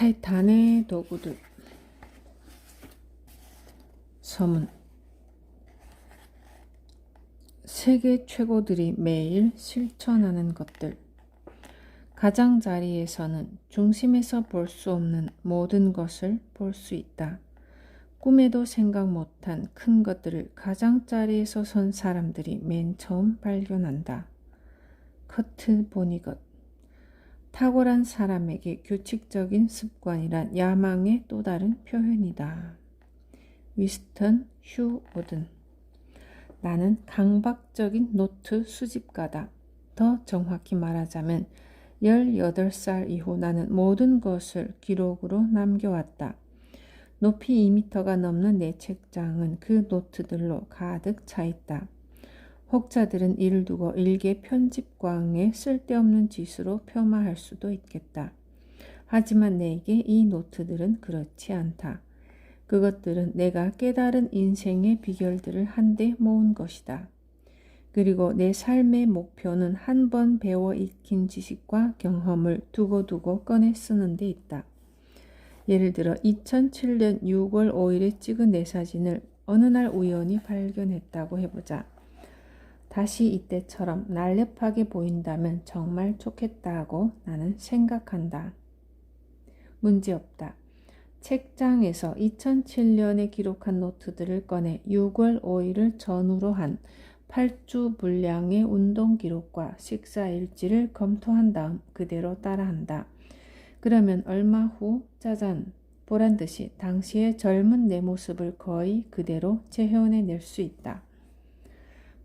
타이탄의 도구들 서문 세계 최고들이 매일 실천하는 것들 가장자리에서는 중심에서 볼 수 없는 모든 것을 볼 수 있다. 꿈에도 생각 못한 큰 것들을 가장자리에서 선 사람들이 맨 처음 발견한다. 커트 보니것 탁월한 사람에게 규칙적인 습관이란 야망의 또 다른 표현이다. 위스턴 휴 오든 나는 강박적인 노트 수집가다. 더 정확히 말하자면 18살 이후 나는 모든 것을 기록으로 남겨왔다. 높이 2미터가 넘는 내 책장은 그 노트들로 가득 차 있다. 혹자들은 이를 두고 일개 편집광에 쓸데없는 짓으로 폄하할 수도 있겠다. 하지만 내게 이 노트들은 그렇지 않다. 그것들은 내가 깨달은 인생의 비결들을 한데 모은 것이다. 그리고 내 삶의 목표는 한 번 배워 익힌 지식과 경험을 두고두고 꺼내 쓰는 데 있다. 예를 들어 2007년 6월 5일에 찍은 내 사진을 어느 날 우연히 발견했다고 해보자. 다시 이때처럼 날렵하게 보인다면 정말 좋겠다고 나는 생각한다. 문제없다. 책장에서 2007년에 기록한 노트들을 꺼내 6월 5일을 전후로 한 8주 분량의 운동 기록과 식사 일지를 검토한 다음 그대로 따라한다. 그러면 얼마 후 짜잔 보란 듯이 당시의 젊은 내 모습을 거의 그대로 재현해 낼 수 있다.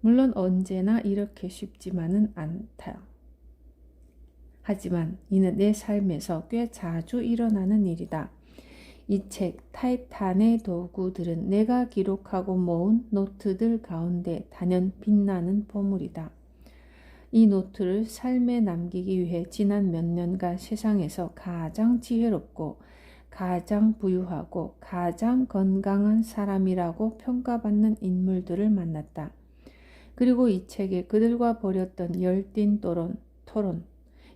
물론 언제나 이렇게 쉽지만은 않다. 하지만 이는 내 삶에서 꽤 자주 일어나는 일이다. 이 책 타이탄의 도구들은 내가 기록하고 모은 노트들 가운데 단연 빛나는 보물이다. 이 노트를 삶에 남기기 위해 지난 몇 년간 세상에서 가장 지혜롭고 가장 부유하고 가장 건강한 사람이라고 평가받는 인물들을 만났다. 그리고 이 책에 그들과 벌였던 열띤 토론, 토론,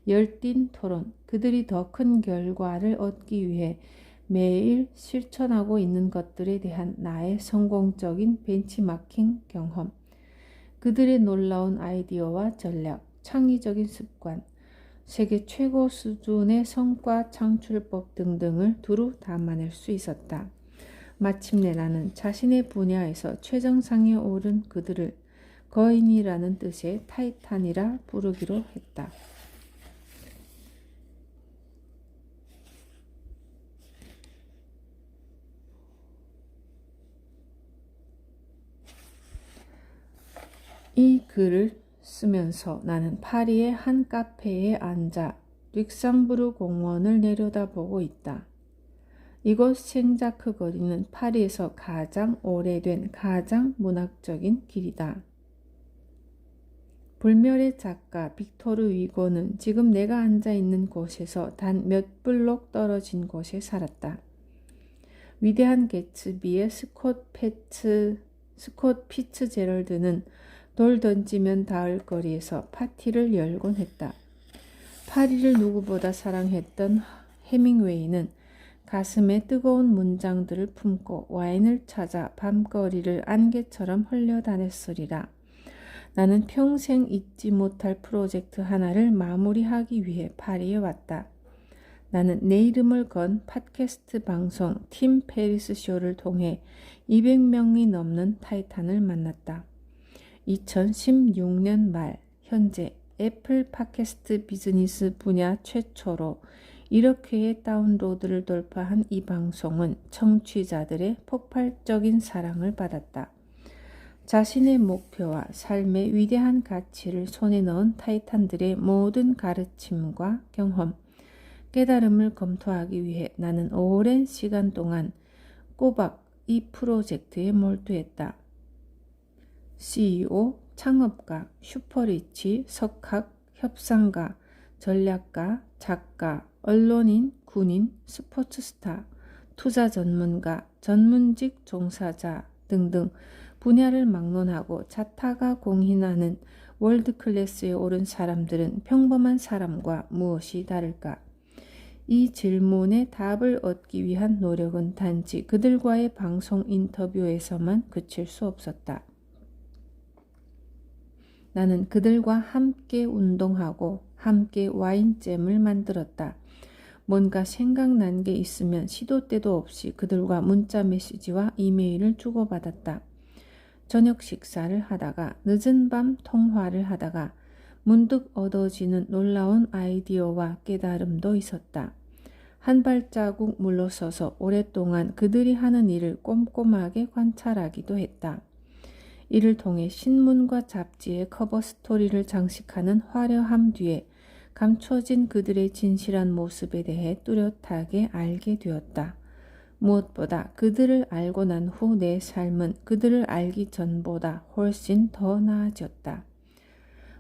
열띤 토론, 그들이 더 큰 결과를 얻기 위해 매일 실천하고 있는 것들에 대한 나의 성공적인 벤치마킹 경험, 그들의 놀라운 아이디어와 전략, 창의적인 습관, 세계 최고 수준의 성과 창출법 등등을 두루 담아낼 수 있었다. 마침내 나는 자신의 분야에서 최정상에 오른 그들을 거인이라는 뜻의 타이탄이라 부르기로 했다. 이 글을 쓰면서 나는 파리의 한 카페에 앉아 릭상부르 공원을 내려다보고 있다. 이곳 생자크 거리는 파리에서 가장 오래된 가장 문학적인 길이다. 불멸의 작가 빅토르 위고는 지금 내가 앉아 있는 곳에서 단 몇 블록 떨어진 곳에 살았다. 위대한 개츠비의 스콧 페츠 스콧 피츠 제럴드는 돌 던지면 닿을 거리에서 파티를 열곤 했다. 파리를 누구보다 사랑했던 해밍웨이는 가슴에 뜨거운 문장들을 품고 와인을 찾아 밤거리를 안개처럼 흘려다녔으리라. 나는 평생 잊지 못할 프로젝트 하나를 마무리하기 위해 파리에 왔다. 나는 내 이름을 건 팟캐스트 방송 팀 페리스 쇼를 통해 200명이 넘는 타이탄을 만났다. 2016년 말 현재 애플 팟캐스트 비즈니스 분야 최초로 1억 회의 다운로드를 돌파한 이 방송은 청취자들의 폭발적인 사랑을 받았다. 자신의 목표와 삶의 위대한 가치를 손에 넣은 타이탄들의 모든 가르침과 경험, 깨달음을 검토하기 위해 나는 오랜 시간 동안 꼬박 이 프로젝트에 몰두했다. CEO, 창업가, 슈퍼리치, 석학, 협상가, 전략가, 작가, 언론인, 군인, 스포츠스타, 투자 전문가, 전문직 종사자 등등 분야를 막론하고 자타가 공인하는 월드 클래스에 오른 사람들은 평범한 사람과 무엇이 다를까? 이 질문에 답을 얻기 위한 노력은 단지 그들과의 방송 인터뷰에서만 그칠 수 없었다. 나는 그들과 함께 운동하고 함께 와인잼을 만들었다. 뭔가 생각난 게 있으면 시도 때도 없이 그들과 문자 메시지와 이메일을 주고받았다. 저녁 식사를 하다가 늦은 밤 통화를 하다가 문득 얻어지는 놀라운 아이디어와 깨달음도 있었다. 한 발자국 물러서서 오랫동안 그들이 하는 일을 꼼꼼하게 관찰하기도 했다. 이를 통해 신문과 잡지의 커버 스토리를 장식하는 화려함 뒤에 감춰진 그들의 진실한 모습에 대해 뚜렷하게 알게 되었다. 무엇보다 그들을 알고 난 후 내 삶은 그들을 알기 전보다 훨씬 더 나아졌다.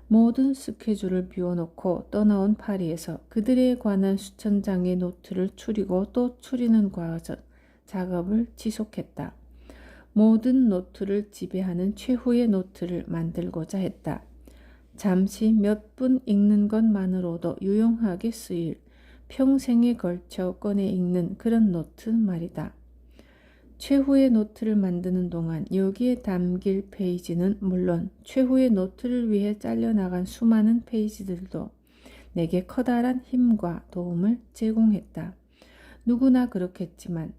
모든 스케줄을 비워놓고 떠나온 파리에서 그들에 관한 수천 장의 노트를 추리고 또 추리는 과정, 작업을 지속했다. 모든 노트를 지배하는 최후의 노트를 만들고자 했다. 잠시 몇 분 읽는 것만으로도 유용하게 쓰일 평생에 걸쳐 꺼내 읽는 그런 노트 말이다. 최후의 노트를 만드는 동안 여기에 담길 페이지는 물론 최후의 노트를 위해 잘려나간 수많은 페이지들도 내게 커다란 힘과 도움을 제공했다. 누구나 그렇겠지만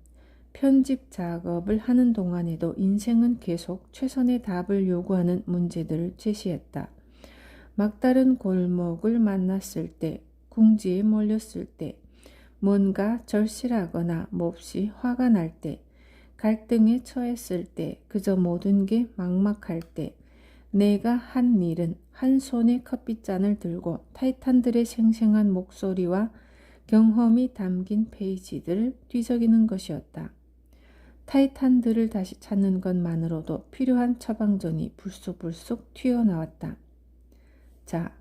편집 작업을 하는 동안에도 인생은 계속 최선의 답을 요구하는 문제들을 제시했다. 막다른 골목을 만났을 때, 궁지에 몰렸을 때, 뭔가 절실하거나 몹시 화가 날 때, 갈등에 처했을 때, 그저 모든 게 막막할 때, 내가 한 일은 한 손에 커피잔을 들고 타이탄들의 생생한 목소리와 경험이 담긴 페이지들을 뒤적이는 것이었다. 타이탄들을 다시 찾는 것만으로도 필요한 처방전이 불쑥불쑥 튀어나왔다. 자,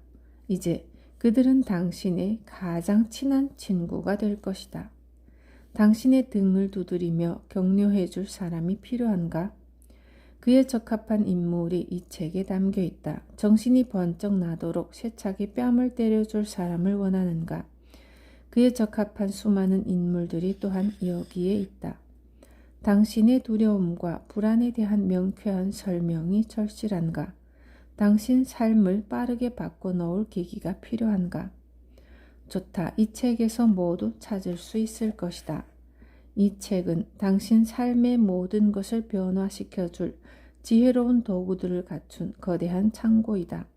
이제 그들은 당신의 가장 친한 친구가 될 것이다. 당신의 등을 두드리며 격려해 줄 사람이 필요한가? 그에 적합한 인물이 이 책에 담겨 있다. 정신이 번쩍 나도록 세차게 뺨을 때려줄 사람을 원하는가? 그에 적합한 수많은 인물들이 또한 여기에 있다. 당신의 두려움과 불안에 대한 명쾌한 설명이 절실한가? 당신 삶을 빠르게 바꿔놓을 계기가 필요한가? 좋다. 이 책에서 모두 찾을 수 있을 것이다. 이 책은 당신 삶의 모든 것을 변화시켜줄 지혜로운 도구들을 갖춘 거대한 창고이다.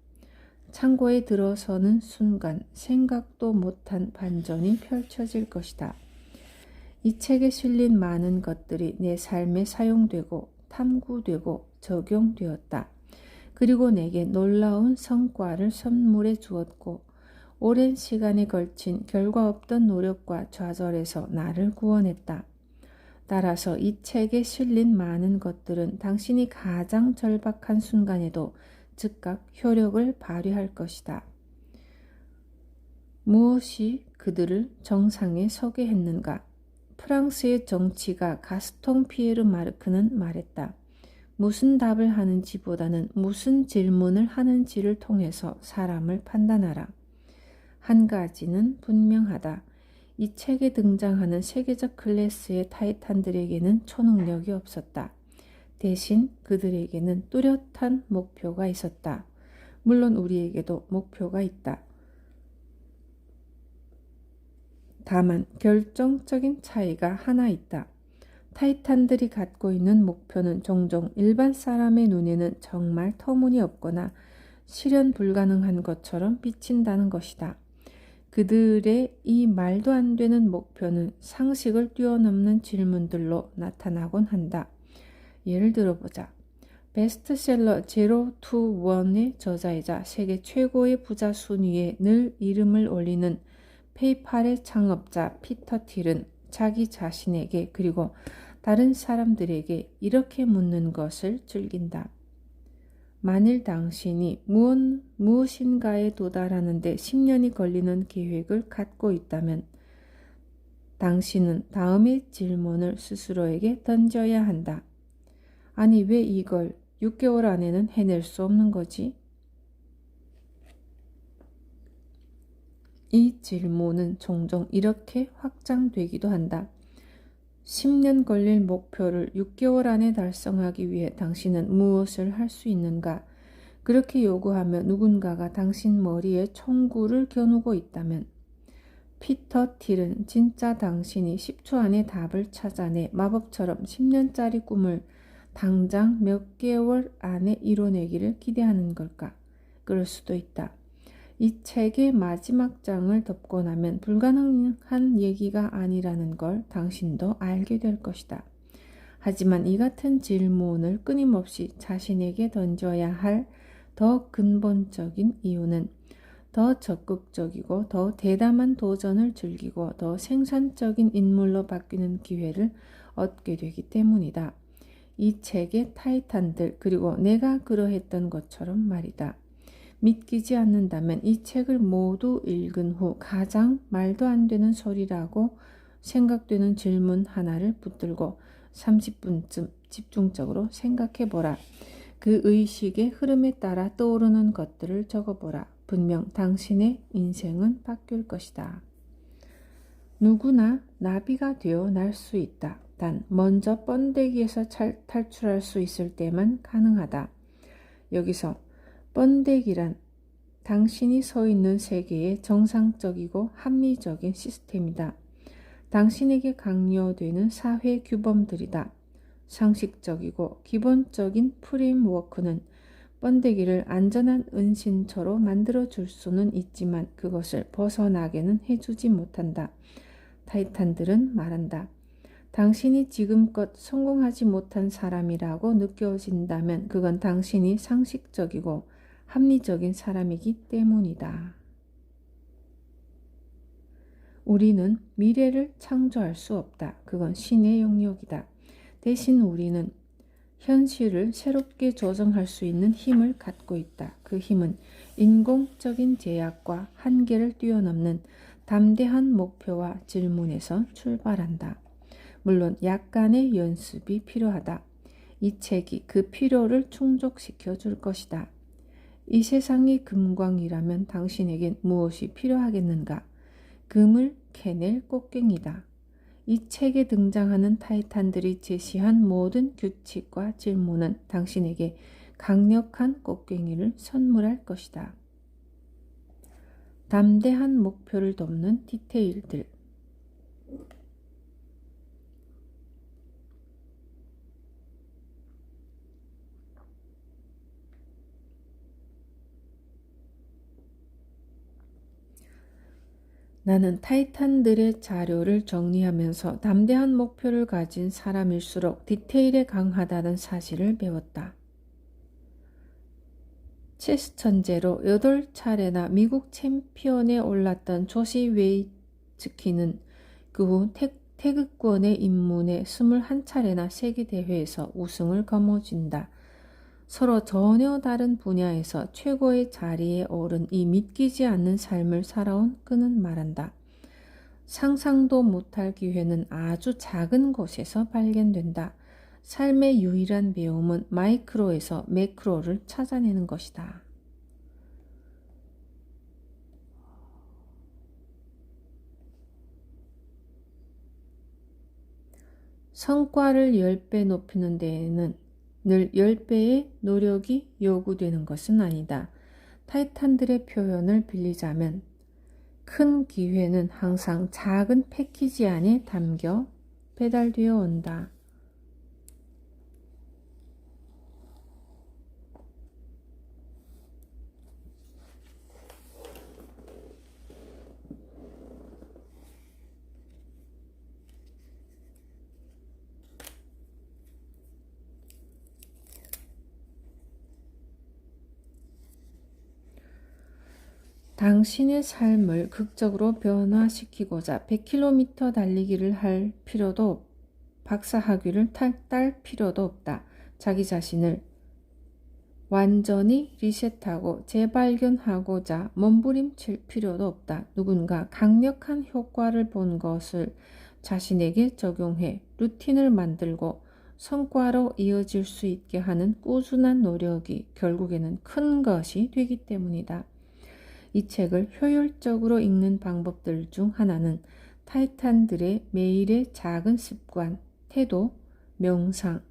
창고에 들어서는 순간 생각도 못한 반전이 펼쳐질 것이다. 이 책에 실린 많은 것들이 내 삶에 사용되고 탐구되고 적용되었다. 그리고 내게 놀라운 성과를 선물해 주었고 오랜 시간에 걸친 결과 없던 노력과 좌절에서 나를 구원했다. 따라서 이 책에 실린 많은 것들은 당신이 가장 절박한 순간에도 즉각 효력을 발휘할 것이다. 무엇이 그들을 정상에 서게 했는가? 프랑스의 정치가 가스통 피에르 마르크는 말했다. 무슨 답을 하는지보다는 무슨 질문을 하는지를 통해서 사람을 판단하라. 한 가지는 분명하다. 이 책에 등장하는 세계적 클래스의 타이탄들에게는 초능력이 없었다. 대신 그들에게는 뚜렷한 목표가 있었다. 물론 우리에게도 목표가 있다. 다만 결정적인 차이가 하나 있다. 타이탄들이 갖고 있는 목표는 종종 일반 사람의 눈에는 정말 터무니없거나 실현 불가능한 것처럼 비친다는 것이다. 그들의 이 말도 안 되는 목표는 상식을 뛰어넘는 질문들로 나타나곤 한다. 예를 들어보자. 베스트셀러 제로 투 원의 저자이자 세계 최고의 부자 순위에 늘 이름을 올리는 페이팔의 창업자 피터 틸은 자기 자신에게 그리고 다른 사람들에게 이렇게 묻는 것을 즐긴다. 만일 당신이 무엇, 무엇인가에 도달하는데 10년이 걸리는 계획을 갖고 있다면 당신은 다음의 질문을 스스로에게 던져야 한다. 아니, 왜 이걸 6개월 안에는 해낼 수 없는 거지? 이 질문은 종종 이렇게 확장되기도 한다. 10년 걸릴 목표를 6개월 안에 달성하기 위해 당신은 무엇을 할 수 있는가? 그렇게 요구하며 누군가가 당신 머리에 총구를 겨누고 있다면 피터 틸은 진짜 당신이 10초 안에 답을 찾아내 마법처럼 10년짜리 꿈을 당장 몇 개월 안에 이뤄내기를 기대하는 걸까? 그럴 수도 있다. 이 책의 마지막 장을 덮고 나면 불가능한 얘기가 아니라는 걸 당신도 알게 될 것이다. 하지만 이 같은 질문을 끊임없이 자신에게 던져야 할 더 근본적인 이유는 더 적극적이고 더 대담한 도전을 즐기고 더 생산적인 인물로 바뀌는 기회를 얻게 되기 때문이다. 이 책의 타이탄들 그리고 내가 그러했던 것처럼 말이다. 믿기지 않는다면 이 책을 모두 읽은 후 가장 말도 안 되는 소리라고 생각되는 질문 하나를 붙들고 30분쯤 집중적으로 생각해 보라. 그 의식의 흐름에 따라 떠오르는 것들을 적어보라. 분명 당신의 인생은 바뀔 것이다. 누구나 나비가 되어 날 수 있다. 단 먼저 번데기에서 탈출할 수 있을 때만 가능하다. 여기서 번데기란 당신이 서 있는 세계의 정상적이고 합리적인 시스템이다. 당신에게 강요되는 사회 규범들이다. 상식적이고 기본적인 프레임워크는 번데기를 안전한 은신처로 만들어 줄 수는 있지만 그것을 벗어나게는 해주지 못한다. 타이탄들은 말한다. 당신이 지금껏 성공하지 못한 사람이라고 느껴진다면 그건 당신이 상식적이고 합리적인 사람이기 때문이다. 우리는 미래를 창조할 수 없다. 그건 신의 영역이다. 대신 우리는 현실을 새롭게 조정할 수 있는 힘을 갖고 있다. 그 힘은 인공적인 제약과 한계를 뛰어넘는 담대한 목표와 질문에서 출발한다. 물론 약간의 연습이 필요하다. 이 책이 그 필요를 충족시켜 줄 것이다. 이 세상이 금광이라면 당신에겐 무엇이 필요하겠는가? 금을 캐낼 꽃갱이다. 이 책에 등장하는 타이탄들이 제시한 모든 규칙과 질문은 당신에게 강력한 꽃갱이를 선물할 것이다. 담대한 목표를 돕는 디테일들. 나는 타이탄들의 자료를 정리하면서 담대한 목표를 가진 사람일수록 디테일에 강하다는 사실을 배웠다. 체스 천재로 8차례나 미국 챔피언에 올랐던 조시 웨이츠키는 그 후 태극권의 입문에 21차례나 세계대회에서 우승을 거머쥔다. 서로 전혀 다른 분야에서 최고의 자리에 오른 이 믿기지 않는 삶을 살아온 그는 말한다. 상상도 못할 기회는 아주 작은 곳에서 발견된다. 삶의 유일한 배움은 마이크로에서 매크로를 찾아내는 것이다. 성과를 10배 높이는 데에는 늘 10배의 노력이 요구되는 것은 아니다. 타이탄들의 표현을 빌리자면 큰 기회는 항상 작은 패키지 안에 담겨 배달되어 온다. 당신의 삶을 극적으로 변화시키고자 100km 달리기를 할 필요도 박사학위를 딸 필요도 없다. 자기 자신을 완전히 리셋하고 재발견하고자 몸부림칠 필요도 없다. 누군가 강력한 효과를 본 것을 자신에게 적용해 루틴을 만들고 성과로 이어질 수 있게 하는 꾸준한 노력이 결국에는 큰 것이 되기 때문이다. 이 책을 효율적으로 읽는 방법들 중 하나는 타이탄들의 매일의 작은 습관, 태도, 명상,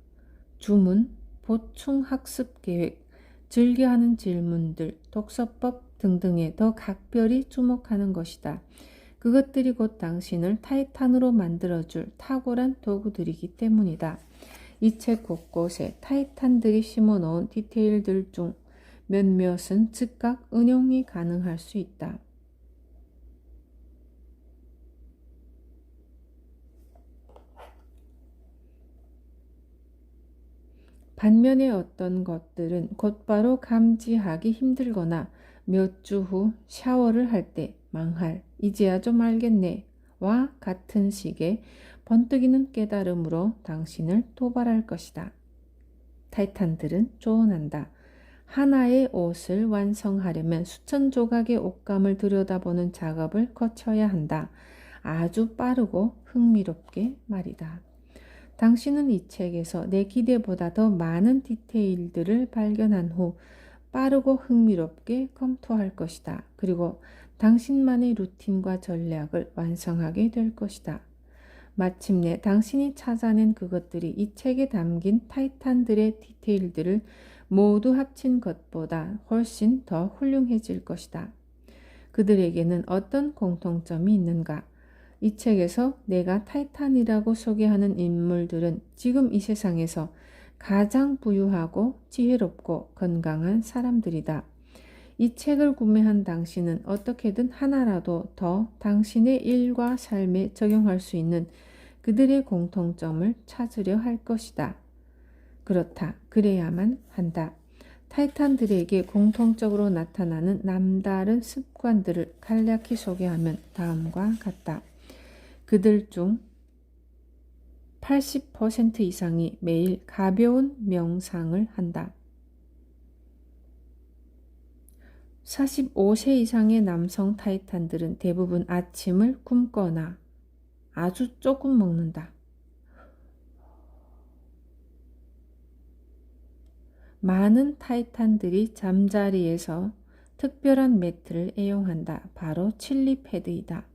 주문, 보충 학습 계획, 즐겨하는 질문들, 독서법 등등에 더 각별히 주목하는 것이다. 그것들이 곧 당신을 타이탄으로 만들어줄 탁월한 도구들이기 때문이다. 이 책 곳곳에 타이탄들이 심어놓은 디테일들 중 몇몇은 즉각 응용이 가능할 수 있다. 반면에 어떤 것들은 곧바로 감지하기 힘들거나 몇 주 후 샤워를 할 때 망할, 이제야 좀 알겠네. 와 같은 식의 번뜩이는 깨달음으로 당신을 도발할 것이다. 타이탄들은 조언한다. 하나의 옷을 완성하려면 수천 조각의 옷감을 들여다보는 작업을 거쳐야 한다. 아주 빠르고 흥미롭게 말이다. 당신은 이 책에서 내 기대보다 더 많은 디테일들을 발견한 후 빠르고 흥미롭게 검토할 것이다. 그리고 당신만의 루틴과 전략을 완성하게 될 것이다. 마침내 당신이 찾아낸 그것들이 이 책에 담긴 타이탄들의 디테일들을 모두 합친 것보다 훨씬 더 훌륭해질 것이다. 그들에게는 어떤 공통점이 있는가? 이 책에서 내가 타이탄이라고 소개하는 인물들은 지금 이 세상에서 가장 부유하고 지혜롭고 건강한 사람들이다. 이 책을 구매한 당신은 어떻게든 하나라도 더 당신의 일과 삶에 적용할 수 있는 그들의 공통점을 찾으려 할 것이다. 그렇다. 그래야만 한다. 타이탄들에게 공통적으로 나타나는 남다른 습관들을 간략히 소개하면 다음과 같다. 그들 중 80% 이상이 매일 가벼운 명상을 한다. 45세 이상의 남성 타이탄들은 대부분 아침을 굶거나 아주 조금 먹는다. 많은 타이탄들이 잠자리에서 특별한 매트를 애용한다. 바로 칠리 패드이다.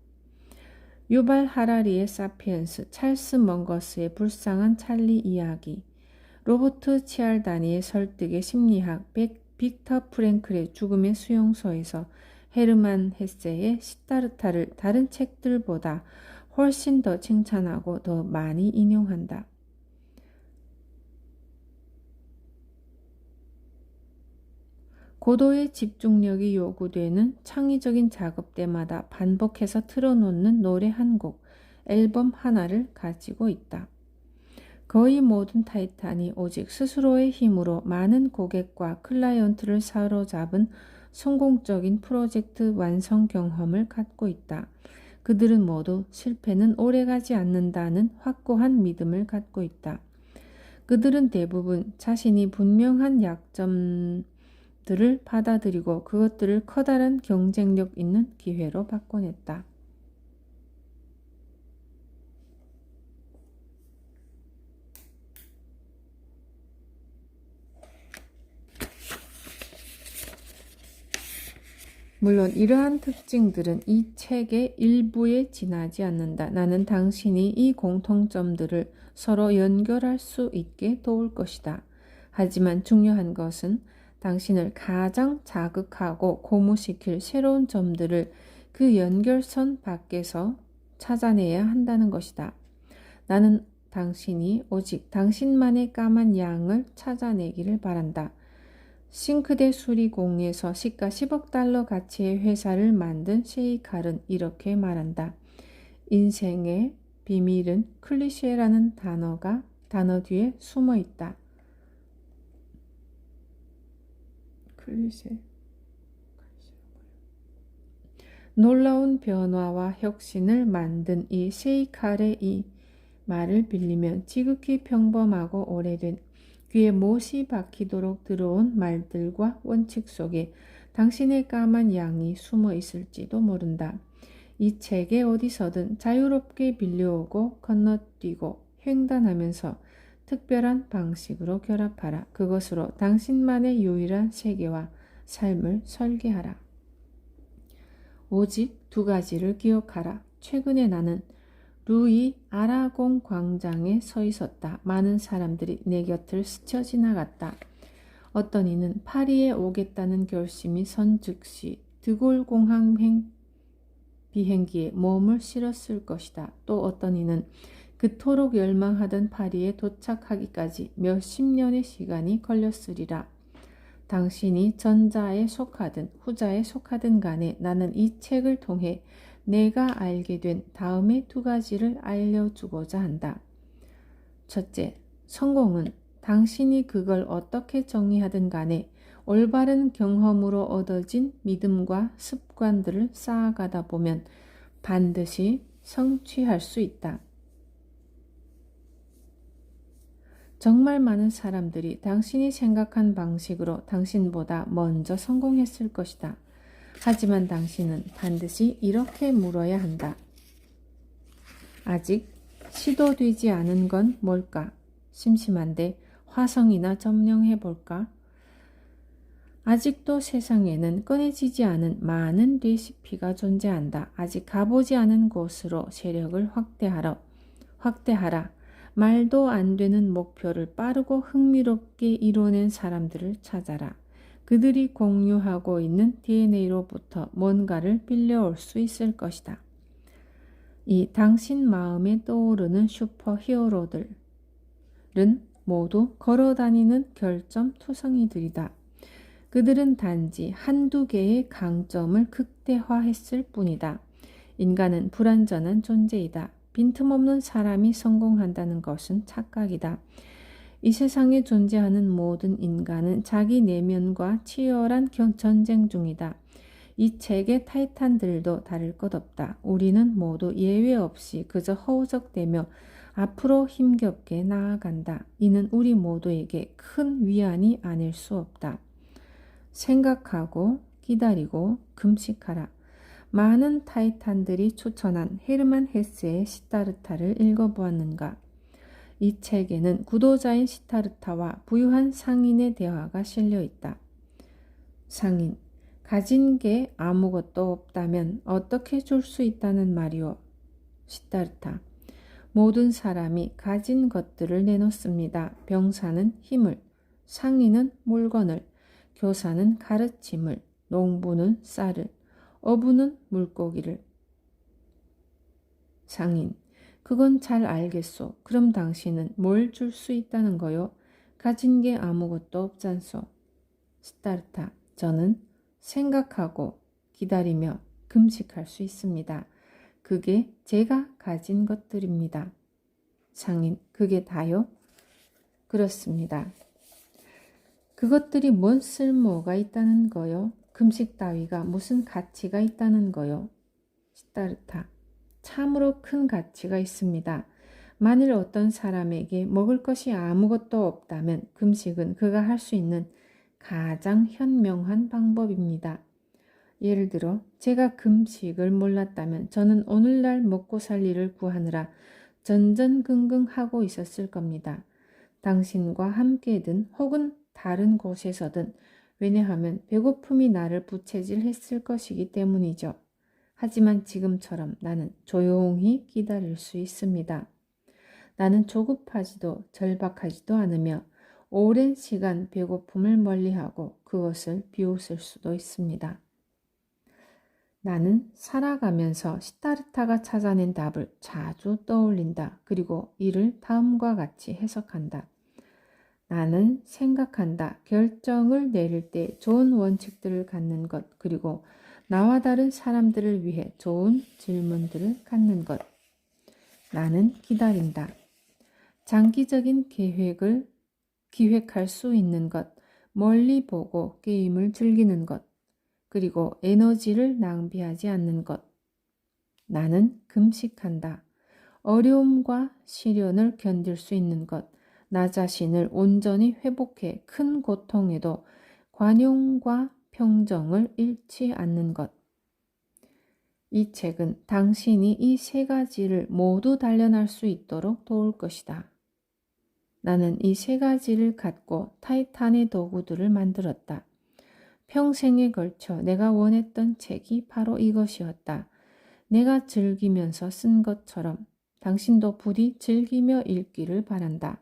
유발 하라리의 사피엔스, 찰스 먼거스의 불쌍한 찰리 이야기, 로버트 치알다니의 설득의 심리학, 백, 빅터 프랭클의 죽음의 수용소에서 헤르만 헤세의 시타르타를 다른 책들보다 훨씬 더 칭찬하고 더 많이 인용한다. 고도의 집중력이 요구되는 창의적인 작업 때마다 반복해서 틀어놓는 노래 한 곡, 앨범 하나를 가지고 있다. 거의 모든 타이탄이 오직 스스로의 힘으로 많은 고객과 클라이언트를 사로잡은 성공적인 프로젝트 완성 경험을 갖고 있다. 그들은 모두 실패는 오래가지 않는다는 확고한 믿음을 갖고 있다. 그들은 대부분 자신이 분명한 약점 들을 받아들이고 그것들을 커다란 경쟁력 있는 기회로 바꿔냈다. 물론 이러한 특징들은 이 책의 일부에 지나지 않는다. 나는 당신이 이 공통점들을 서로 연결할 수 있게 도울 것이다. 하지만 중요한 것은 당신을 가장 자극하고 고무시킬 새로운 점들을 그 연결선 밖에서 찾아내야 한다는 것이다. 나는 당신이 오직 당신만의 까만 양을 찾아내기를 바란다. 싱크대 수리공에서 시가 10억 달러 가치의 회사를 만든 셰이칼은 이렇게 말한다. 인생의 비밀은 클리셰라는 단어가 단어 뒤에 숨어 있다. 클리셰. 놀라운 변화와 혁신을 만든 이 셰이칼의 이 말을 빌리면 지극히 평범하고 오래된 귀에 못이 박히도록 들어온 말들과 원칙 속에 당신의 까만 양이 숨어 있을지도 모른다. 이 책에 어디서든 자유롭게 빌려오고 건너뛰고 횡단하면서 특별한 방식으로 결합하라. 그것으로 당신만의 유일한 세계와 삶을 설계하라. 오직 두 가지를 기억하라. 최근에 나는 루이 아라곤 광장에 서 있었다. 많은 사람들이 내 곁을 스쳐 지나갔다. 어떤 이는 파리에 오겠다는 결심이 선 즉시 드골 공항 행- 비행기에 몸을 실었을 것이다. 또 어떤 이는 그토록 열망하던 파리에 도착하기까지 몇십 년의 시간이 걸렸으리라. 당신이 전자에 속하든 후자에 속하든 간에 나는 이 책을 통해 내가 알게 된 다음의 두 가지를 알려주고자 한다. 첫째, 성공은 당신이 그걸 어떻게 정의하든 간에 올바른 경험으로 얻어진 믿음과 습관들을 쌓아가다 보면 반드시 성취할 수 있다. 정말 많은 사람들이 당신이 생각한 방식으로 당신보다 먼저 성공했을 것이다. 하지만 당신은 반드시 이렇게 물어야 한다. 아직 시도되지 않은 건 뭘까? 심심한데 화성이나 점령해 볼까? 아직도 세상에는 꺼내지지 않은 많은 레시피가 존재한다. 아직 가보지 않은 곳으로 세력을 확대하라. 확대하라. 말도 안 되는 목표를 빠르고 흥미롭게 이뤄낸 사람들을 찾아라. 그들이 공유하고 있는 DNA로부터 뭔가를 빌려올 수 있을 것이다. 이 당신 마음에 떠오르는 슈퍼 히어로들은 모두 걸어 다니는 결점 투성이들이다. 그들은 단지 한두 개의 강점을 극대화했을 뿐이다. 인간은 불완전한 존재이다. 빈틈없는 사람이 성공한다는 것은 착각이다. 이 세상에 존재하는 모든 인간은 자기 내면과 치열한 전쟁 중이다. 이 책의 타이탄들도 다를 것 없다. 우리는 모두 예외 없이 그저 허우적대며 앞으로 힘겹게 나아간다. 이는 우리 모두에게 큰 위안이 아닐 수 없다. 생각하고 기다리고 금식하라. 많은 타이탄들이 추천한 헤르만 헤스의 시타르타를 읽어보았는가? 이 책에는 구도자인 시타르타와 부유한 상인의 대화가 실려 있다. 상인, 가진 게 아무것도 없다면 어떻게 줄 수 있다는 말이오? 시타르타, 모든 사람이 가진 것들을 내놓습니다. 병사는 힘을, 상인은 물건을, 교사는 가르침을, 농부는 쌀을, 어부는 물고기를. 상인, 그건 잘 알겠소. 그럼 당신은 뭘 줄 수 있다는 거요? 가진 게 아무것도 없잖소. 스타르타, 저는 생각하고 기다리며 금식할 수 있습니다. 그게 제가 가진 것들입니다. 상인, 그게 다요? 그렇습니다. 그것들이 뭔 쓸모가 있다는 거요? 금식 따위가 무슨 가치가 있다는 거요? 시타르타, 참으로 큰 가치가 있습니다. 만일 어떤 사람에게 먹을 것이 아무것도 없다면 금식은 그가 할 수 있는 가장 현명한 방법입니다. 예를 들어 제가 금식을 몰랐다면 저는 오늘날 먹고 살 일을 구하느라 전전긍긍하고 있었을 겁니다. 당신과 함께든 혹은 다른 곳에서든 왜냐하면 배고픔이 나를 부채질했을 것이기 때문이죠. 하지만 지금처럼 나는 조용히 기다릴 수 있습니다. 나는 조급하지도 절박하지도 않으며 오랜 시간 배고픔을 멀리하고 그것을 비웃을 수도 있습니다. 나는 살아가면서 시타르타가 찾아낸 답을 자주 떠올린다. 그리고 이를 다음과 같이 해석한다. 나는 생각한다. 결정을 내릴 때 좋은 원칙들을 갖는 것, 그리고 나와 다른 사람들을 위해 좋은 질문들을 갖는 것. 나는 기다린다. 장기적인 계획을 기획할 수 있는 것, 멀리 보고 게임을 즐기는 것, 그리고 에너지를 낭비하지 않는 것. 나는 금식한다. 어려움과 시련을 견딜 수 있는 것, 나 자신을 온전히 회복해 큰 고통에도 관용과 평정을 잃지 않는 것. 이 책은 당신이 이 세 가지를 모두 단련할 수 있도록 도울 것이다. 나는 이 세 가지를 갖고 타이탄의 도구들을 만들었다. 평생에 걸쳐 내가 원했던 책이 바로 이것이었다. 내가 즐기면서 쓴 것처럼 당신도 부디 즐기며 읽기를 바란다.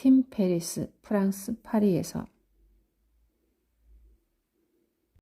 팀 페리스 프랑스 파리에서